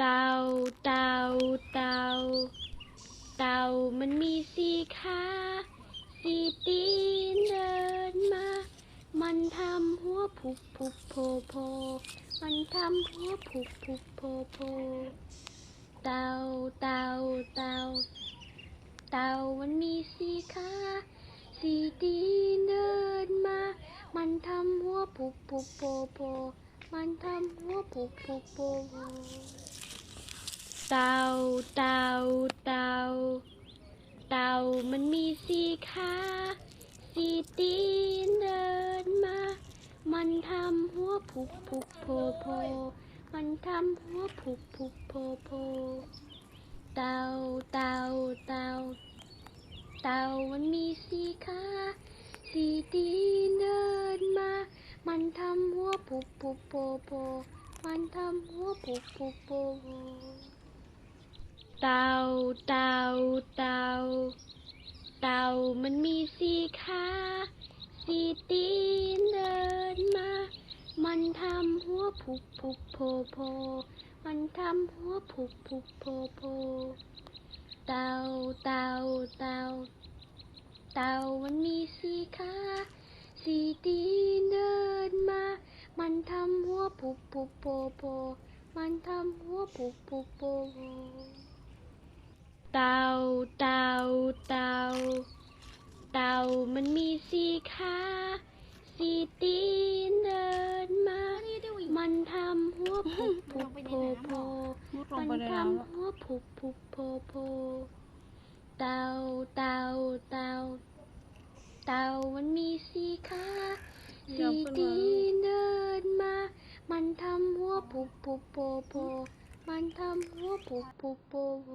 เต่าเต่าเต่าเต่ามันมีสี่ขาสี่ตีนเดินมา มันทำหัวผุบผุบโผโผมันทำหัวผุบผุบโผโผเต่าเต่าเต่าเต่ามันมีสี่ขาสี่ตีนเดินมา มันทำหัวผุบผุบโผโผมันทำหัวผุบผุบโผโผ เต่าเต่าเต่าเต่ามันมีสี่ขาสี่ตีนเดินมา มันทำหัวผุบผุบโผโผมันทำหัวผุบผุบโผโผเต่าเต่าเต่าเต่ามันมีสี่ขาสี่ตีนเดินมา มันทำหัวผุบผุบโผโผมันทำหัวผุบผุบโผโผ เต่าเต่าเต่าเต่ามันมีสี่ขาสี่ตีนเดินมา มันทำหัวผุบผุบโผโผมันทำหัวผุบผุบโผโผเต่าเต่าเต่าเต่ามันมีสี่ขาสี่ตีนเดินมา มันทำหัวผุบผุบโผโผมันทำหัวผุบผุบโผโผ เต่าเต่าเต่าเต่ามันมีสี่ขาสี่ตีนเดินมา มันทำหัวผุบผุบโผโผมันทำหัวผุบผุบโผโผเต่าเต่าเต่าเต่ามันมีสี่ขาสี่ตีนเดินมา มันทำหัวผุบผุบโผโผมันทำหัวผุบผุบโผโผ